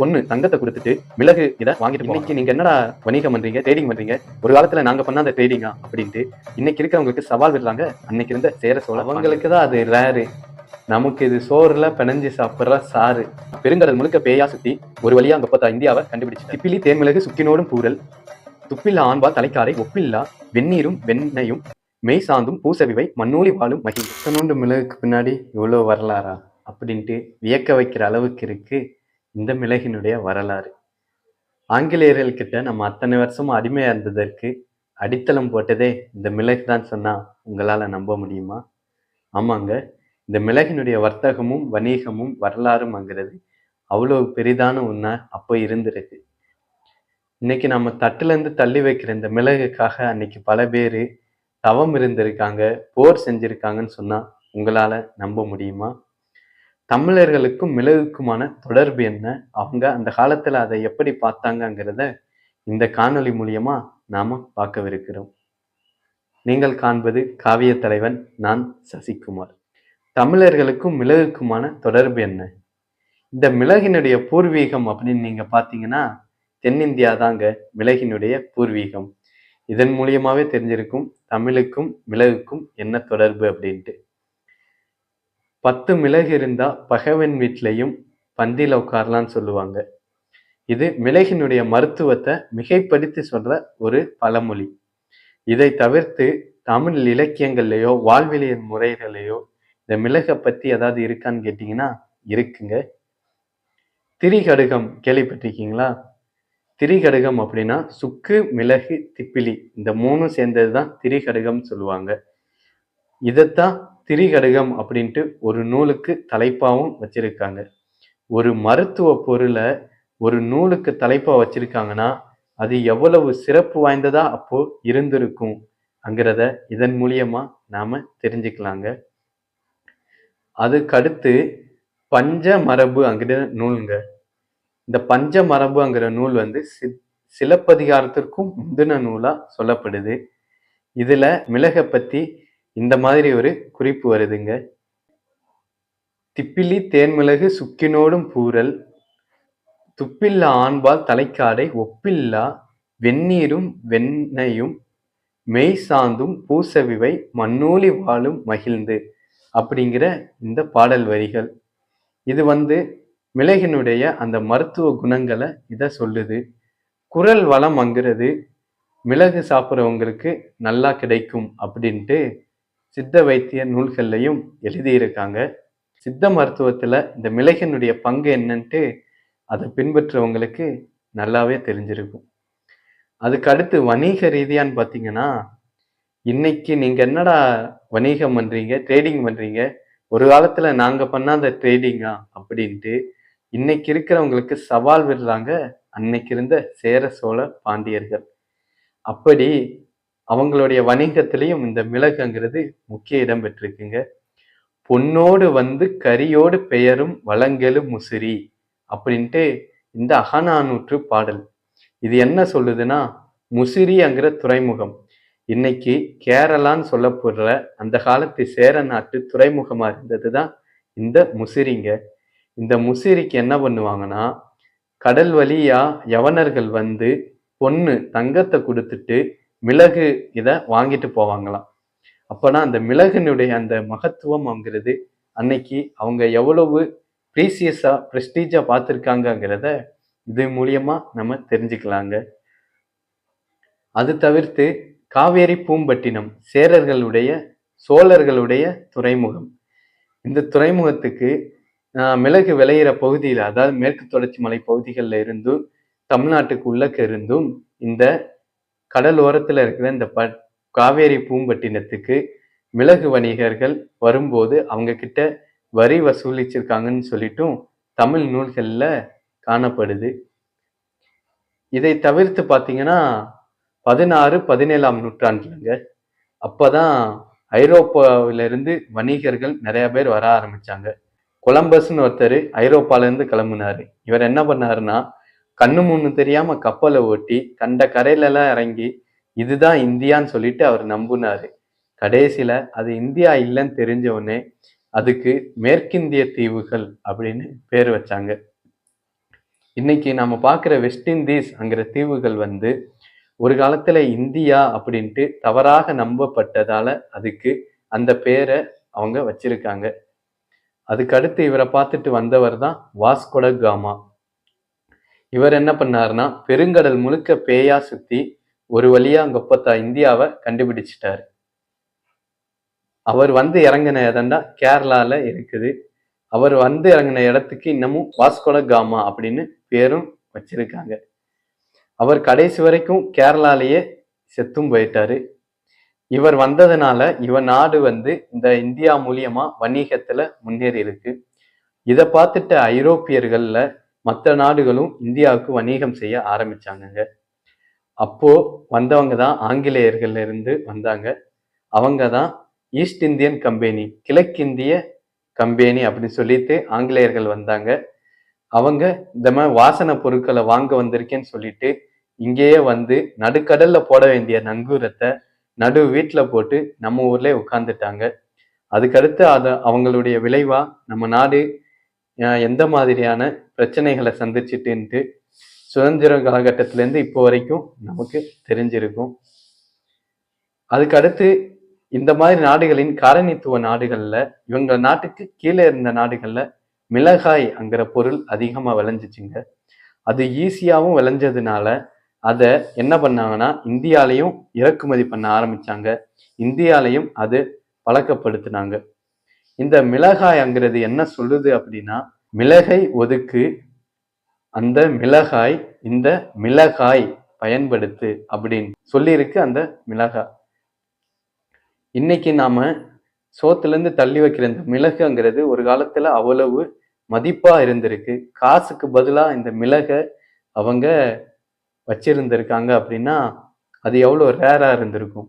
பொண்ணு தங்கத்தை கொடுத்துட்டு மிளகு இதை வாங்கிட்டு இன்னைக்கு நீங்க என்னடா வணிகம் பண்றீங்க ட்ரேடிங் பண்றீங்க? ஒரு காலத்துல நாங்க பண்ணாத ட்ரேடிங்கா அப்படின்ட்டு இன்னைக்கு இருக்கிறவங்களுக்கு சவால் விடுறாங்க. அன்னைக்கு இருந்த சேர சோழ அவங்களுக்கு தான் அது ரேரு நமக்கு இது சோறுல பிணைஞ்சு சாப்பிடுற சாறு. பெருங்கடல் முழுக்க பேயா சுத்தி ஒரு வழியா அங்க பார்த்தா இந்தியாவை கண்டுபிடிச்சு. திப்பிலி தேன்மிளகு சுக்கினோடும் பூரல். துப்பில்லா ஆண்பா தலைக்காரை ஒப்பில்லா. வெந்நீரும் வெண்ணையும். மெய் சாந்தும் பூசவிவை மண்ணூலி வாழும் மகி இத்தனோண்டு மிளகுக்கு பின்னாடி இவ்வளோ வரலாறா? அப்படின்ட்டு வியக்க வைக்கிற அளவுக்கு இருக்கு. இந்த மிளகினுடைய வரலாறு. ஆங்கிலேயர்கள்கிட்ட நம்ம அத்தனை வருஷமும் அடிமையாக இருந்ததற்கு அடித்தளம் போட்டதே இந்த மிளகு தான் சொன்னால் உங்களால் நம்ப முடியுமா? ஆமாங்க. இந்த மிளகினுடைய வர்த்தகமும் வணிகமும் வரலாறும்ங்கிறது அவ்வளோ பெரிதான ஒன்றா அப்போ இருந்திருக்கு. இன்னைக்கு நம்ம தட்டுல இருந்து தள்ளி வைக்கிற இந்த மிளகுக்காக அன்னைக்கு பல பேர் தவம் இருந்திருக்காங்க போர் செஞ்சிருக்காங்கன்னு சொன்னால் உங்களால் நம்ப முடியுமா? தமிழர்களுக்கும் மிளகுக்குமான தொடர்பு என்ன? அவங்க அந்த காலத்துல அதை எப்படி பார்த்தாங்கங்கிறத இந்த காணொளி மூலியமா நாம பார்க்கவிருக்கிறோம். நீங்கள் காண்பது காவிய தலைவன் நான் சசிகுமார். தமிழர்களுக்கும் மிளகுக்குமான தொடர்பு என்ன? இந்த மிளகினுடைய பூர்வீகம் அப்படின்னு நீங்க பார்த்தீங்கன்னா தென்னிந்தியா தாங்க மிளகினுடைய பூர்வீகம். இதன் மூலியமாவே தெரிஞ்சிருக்கும் தமிழுக்கும் மிளகுக்கும் என்ன தொடர்பு அப்படின்ட்டு. பத்து மிளகு இருந்தா பகவன் வீட்லையும் பந்தியில உட்காரலாம்னு சொல்லுவாங்க. இது மிளகினுடைய மருத்துவத்தை மிகைப்படுத்தி சொல்ற ஒரு பழமொழி. இதை தவிர்த்து தமிழ் இலக்கியங்கள்லையோ வாழ்வியல் முறைகளையோ இந்த மிளகை பத்தி ஏதாவது இருக்கான்னு கேட்டிங்கன்னா இருக்குங்க. திரிகடுகம் கேள்விப்பட்டிருக்கீங்களா? திரிகடுகம் அப்படின்னா சுக்கு மிளகு திப்பிலி. இந்த மூணும் சேர்ந்தது தான் திரிகடுகம் சொல்லுவாங்க. இதைத்தான் திரிகடுகம் அப்படின்ட்டு ஒரு நூலுக்கு தலைப்பாகவும் வச்சிருக்காங்க. ஒரு மருத்துவ பொருளை ஒரு நூலுக்கு தலைப்பாக வச்சிருக்காங்கன்னா அது எவ்வளவு சிறப்பு வாய்ந்ததா அப்போ இருந்திருக்கும் அங்கிறத இதன் மூலியமா நாம தெரிஞ்சுக்கலாங்க. அதுக்கடுத்து பஞ்ச மரபு அங்கிற நூலுங்க. இந்த பஞ்ச மரபுங்கிற நூல் வந்து சி சிலப்பதிகாரத்திற்கும் முந்தின நூலா சொல்லப்படுது. இதுல மிளகை பத்தி இந்த மாதிரி ஒரு குறிப்பு வருதுங்க. திப்பிலி தேன்மிளகு சுக்கினோடும் பூரல் துப்பில்லா ஆண்பால் தலைக்காடை ஒப்பில்லா வெந்நீரும் வெண்ணையும் மெய் சாந்தும் பூசவிவை மண்ணூலி வாழும் மகிழ்ந்து அப்படிங்கிற இந்த பாடல் வரிகள். இது வந்து மிளகினுடைய அந்த மருத்துவ குணங்களை இதை சொல்லுது. குரல் வளம் அங்கிறது மிளகு சாப்பிட்றவங்களுக்கு நல்லா கிடைக்கும் அப்படின்ட்டு சித்த வைத்திய நூல்கள்லையும் எழுதியிருக்காங்க. சித்த மருத்துவத்தில் இந்த மிளகினுடைய பங்கு என்னன்ட்டு அதை பின்பற்றுறவங்களுக்கு நல்லாவே தெரிஞ்சிருக்கும். அதுக்கு அடுத்து வணிக ரீதியான்னு பார்த்தீங்கன்னா இன்னைக்கு நீங்கள் என்னடா வணிகம் பண்ணுறீங்க ட்ரேடிங் பண்ணுறீங்க ஒரு காலத்தில் நாங்கள் பண்ணாத ட்ரேடிங்கா அப்படின்ட்டு இன்னைக்கு இருக்கிறவங்களுக்கு சவால் விடுறாங்க. அன்னைக்கு இருந்த சேர சோழ பாண்டியர்கள். அப்படி அவங்களுடைய வணிகத்திலையும் இந்த மிளகுங்கிறது முக்கிய இடம் பெற்றிருக்குங்க. பொன்னோடு வந்து கரியோடு பெயரும் வளங்கெழு முசிறி அப்படின்ட்டு இந்த அகநானூற்று பாடல். இது என்ன சொல்லுதுன்னா முசிறிங்கிற துறைமுகம். இன்னைக்கு கேரளான்னு சொல்லப்படுற அந்த காலத்து சேர நாட்டு துறைமுகமா இருந்தது தான் இந்த முசிறிங்க. இந்த முசிறிக்கு என்ன பண்ணுவாங்கன்னா கடல் வழியா யவனர்கள் வந்து பொண்ணு தங்கத்தை கொடுத்துட்டு மிளகு இதை வாங்கிட்டு போவாங்களாம். அப்பனா அந்த மிளகுனுடைய அந்த மகத்துவம்ங்கிறது அன்னைக்கு அவங்க எவ்வளவு ப்ரீசியஸா ப்ரெஸ்டீஜா பார்த்துருக்காங்கங்கிறத இது மூலியமா நம்ம தெரிஞ்சுக்கலாங்க. அது தவிர்த்து காவேரி பூம்பட்டினம் சேரர்களுடைய சோழர்களுடைய துறைமுகம். இந்த துறைமுகத்துக்கு ஆஹ், மிளகு விளையிற பகுதியில் அதாவது மேற்கு தொடர்ச்சி மலை பகுதிகளில் இருந்தும் தமிழ்நாட்டுக்கு உள்ளக்க இருந்தும் இந்த கடல் ஓரத்தில் இருக்கிற இந்த ப காவேரி பூம்பட்டினத்துக்கு மிளகு வணிகர்கள் வரும்போது அவங்க கிட்ட வரி வசூலிச்சிருக்காங்கன்னு சொல்லிட்டும் தமிழ் நூல்களில் காணப்படுது. இதை தவிர்த்து பார்த்தீங்கன்னா பதினாறு பதினேழாம் நூற்றாண்டுலங்க அப்போதான் ஐரோப்பாவிலிருந்து வணிகர்கள் நிறைய பேர் வர ஆரம்பிச்சாங்க. கொலம்பஸ்னு ஒருத்தர் ஐரோப்பாலேருந்து கிளம்புனாரு. இவர் என்ன பண்ணாருன்னா கண்ணு முன்னு தெரியாம கப்பலை ஓட்டி கண்ட கரையில எல்லாம் இறங்கி இதுதான் இந்தியான்னு சொல்லிட்டு அவர் நம்புனாரு. கடைசியில அது இந்தியா இல்லைன்னு தெரிஞ்ச உடனே அதுக்கு மேற்கிந்திய தீவுகள் அப்படின்னு பேர் வச்சாங்க. இன்னைக்கு நாம பார்க்குற வெஸ்ட் இண்டீஸ்ங்கிற தீவுகள் வந்து ஒரு காலத்துல இந்தியா அப்படின்ட்டு தவறாக நம்பப்பட்டதால அதுக்கு அந்த பேரை அவங்க வச்சிருக்காங்க. அதுக்கடுத்து இவரை பார்த்துட்டு வந்தவர் தான் வாஸ்கொட காமா. இவர் என்ன பண்ணாருன்னா பெருங்கடல் முழுக்க பேயா சுத்தி ஒரு வழியா கொப்பத்தா இந்தியாவை கண்டுபிடிச்சிட்டாரு. அவர் வந்து இறங்கின இடம்டா கேரளால இருக்குது. அவர் வந்து இறங்கின இடத்துக்கு இன்னமும் வாஸ்கோட காமா அப்படின்னு பேரும் வச்சிருக்காங்க. அவர் கடைசி வரைக்கும் கேரளாலேயே செத்தும் போயிட்டாரு. இவர் வந்ததுனால இவர் நாடு வந்து இந்த இந்தியா மூலியமா வணிகத்துல முன்னேறி இருக்கு இதை பார்த்துட்டு ஐரோப்பியர்கள்ல மற்ற நாடுகளும் இந்தியாவுக்கு வணிகம் செய்ய ஆரம்பிச்சாங்கங்க. அப்போ வந்தவங்க தான் ஆங்கிலேயர்கள்ல இருந்து வந்தாங்க. அவங்க தான் ஈஸ்ட் இந்தியன் கம்பெனி கிழக்கிந்திய கம்பெனி அப்படின்னு சொல்லிட்டு ஆங்கிலேயர்கள் வந்தாங்க. அவங்க இந்த மாதிரி வாசனை பொருட்களை வாங்க வந்திருக்கேன்னு சொல்லிட்டு இங்கேயே வந்து நடுக்கடல்ல போட வேண்டிய நங்கூரத்தை நடு வீட்டில் போட்டு நம்ம ஊர்ல உட்காந்துட்டாங்க அதுக்கடுத்து அதை அவங்களுடைய விளைவா நம்ம நாடு எந்த மாதிரியான பிரச்சனைகளை சந்திச்சுட்டுன்ட்டு சுதந்திர காலகட்டத்திலேருந்து இப்போ வரைக்கும் நமக்கு தெரிஞ்சிருக்கும். அதுக்கு அடுத்து இந்த மாதிரி நாடுகளின் காரணித்துவ நாடுகளில் இவங்க நாட்டுக்கு கீழே இருந்த நாடுகளில் மிளகாய் அங்கிற பொருள் அதிகமாக விளைஞ்சிச்சுங்க. அது ஈஸியாகவும் விளைஞ்சதுனால அதை என்ன பண்ணாங்கன்னா இந்தியாலையும் இறக்குமதி பண்ண ஆரம்பிச்சாங்க. இந்தியாலையும் அது பழக்கப்படுத்தினாங்க. இந்த மிளகாய்ங்கிறது என்ன சொல்லுது அப்படின்னா மிளகை ஒதுக்கு. அந்த மிளகாய் இந்த மிளகாய் பயன்படுத்து அப்படின்னு சொல்லியிருக்கு அந்த மிளகாய். இன்னைக்கு நாம சோத்துலேருந்து தள்ளி வைக்கிற இந்த மிளகுங்கிறது ஒரு காலத்துல அவ்வளவு மதிப்பா இருந்திருக்கு. காசுக்கு பதிலா இந்த மிளகை அவங்க வச்சிருந்திருக்காங்க அப்படின்னா அது எவ்வளோ ரேராக இருந்திருக்கும்.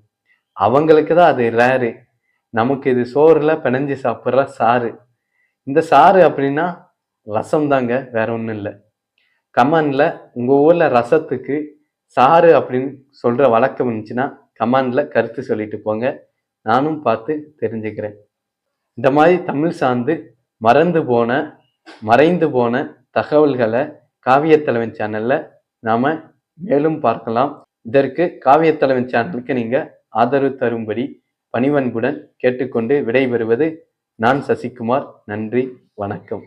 அவங்களுக்கு தான் அது ரேரு நமக்கு இது சோறுல பிணைஞ்சு சாப்பிட்ற சாறு. இந்த சாறு அப்படின்னா ரசம் தாங்க வேற ஒன்றும் இல்லை. கமான்ல உங்கள் ஊரில் ரசத்துக்கு சாறு அப்படின்னு சொல்கிற வழக்கம் இருந்துச்சுன்னா கமான்ல கருத்து சொல்லிட்டு போங்க. நானும் பார்த்து தெரிஞ்சுக்கிறேன். இந்த மாதிரி தமிழ் சார்ந்து மறந்து போன மறைந்து போன தகவல்களை காவியத்தலைவன் சேனலில் நாம் மேலும் பார்க்கலாம். இதற்கு காவியத்தலைவன் சேனலுக்கு நீங்கள் ஆதரவு தரும்படி பணிவன்புடன் கேட்டுக்கொண்டு விடைபெறுவது நான் சசிகுமார். நன்றி வணக்கம்.